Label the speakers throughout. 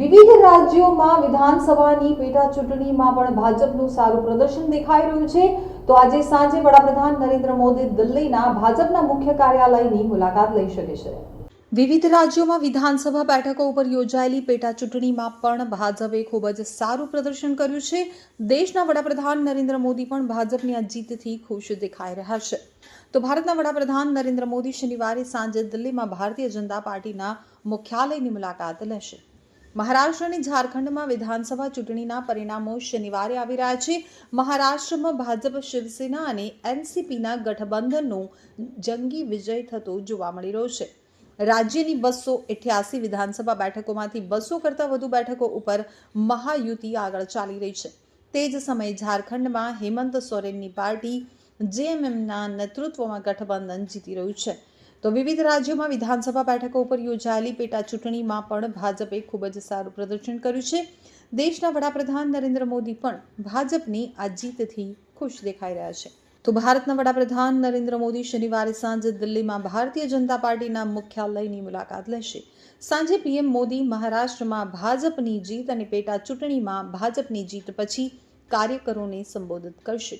Speaker 1: વિવિધ રાજ્યોમાં વિધાનસભાની પેટા ચૂંટણીમાં પણ ભાજપનું સારું પ્રદર્શન દેખાઈ રહ્યું છે. તો આજે સાંજે વડાપ્રધાન નરેન્દ્ર મોદી દિલ્હીના ભાજપના મુખ્ય કાર્યાલયની મુલાકાત લઈ શકે છે. વિવિધ રાજ્યોમાં વિધાનસભા બેઠકો ઉપર યોજાયેલી પેટા ચૂંટણીમાં પણ ભાજપે ખૂબ જ સારું પ્રદર્શન કર્યું છે. દેશના વડાપ્રધાન નરેન્દ્ર મોદી પણ ભાજપની આ જીતથી ખુશ દેખાઈ રહ્યા છે. તો ભારતના વડાપ્રધાન નરેન્દ્ર મોદી શનિવારે સાંજે દિલ્હીમાં ભારતીય જનતા પાર્ટીના મુખ્યાલયની મુલાકાત લેશે. મહારાષ્ટ્ર અને ઝારખંડમાં વિધાનસભા ચૂંટણીના પરિણામો શનિવારે આવી રહ્યા છે. મહારાષ્ટ્રમાં ભાજપ, શિવસેના અને એનસીપીના ગઠબંધનનો જંગી વિજય થતો જોવા મળી રહ્યો છે. રાજ્યની બસો અઠ્યાસી વિધાનસભા બેઠકોમાંથી બસો કરતાં વધુ બેઠકો ઉપર મહાયુતિ આગળ ચાલી રહી છે. તે જ સમયે ઝારખંડમાં હેમંત સોરેનની પાર્ટી જેએમએમના નેતૃત્વમાં ગઠબંધન જીતી રહ્યું છે. તો વિવિધ રાજ્યોમાં વિધાનસભા બેઠકો ઉપર યોજાયેલી પેટા ચૂંટણીમાં પણ ભાજપે ખૂબ જ સારું પ્રદર્શન કર્યું છે. દેશના વડાપ્રધાન નરેન્દ્ર મોદી પણ ભાજપની આ જીતથી ખુશ દેખાઈ રહ્યા છે. તો ભારતના વડાપ્રધાન નરેન્દ્ર મોદી શનિવારે સાંજે દિલ્હીમાં ભારતીય જનતા પાર્ટીના મુખ્યાલયની મુલાકાત લેશે. સાંજે પીએમ મોદી મહારાષ્ટ્રમાં ભાજપની જીત અને પેટા ચૂંટણીમાં ભાજપની જીત પછી કાર્યકરોને સંબોધિત કરશે.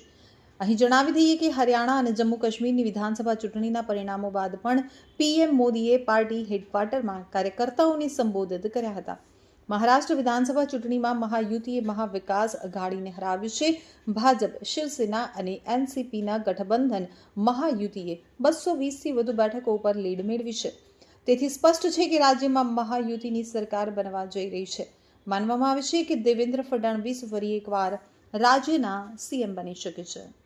Speaker 1: અહીં જણાવી દઈએ કે હરિયાણા અને જમ્મુ કાશ્મીરની વિધાનસભા ચૂંટણીના પરિણામો બાદ પણ પીએમ મોદીએ પાર્ટી હેડક્વાર્ટરમાં કાર્યકર્તાઓને સંબોધિત કર્યા હતા. મહારાષ્ટ્ર વિધાનસભા ચૂંટણીમાં મહાયુતિએ મહાવિકાસ અઘાડીને હરાવ્યું છે. ભાજપ, શિવસેના અને એનસીપીના ગઠબંધન મહાયુતિએ બસો વીસથી વધુ બેઠકો ઉપર લીડ મેળવી છે. તેથી સ્પષ્ટ છે કે રાજ્યમાં મહાયુતિની સરકાર બનવા જઈ રહી છે. માનવામાં આવે છે કે દેવેન્દ્ર ફડણવીસ ફરી એકવાર રાજ્યના સીએમ બની શકે છે.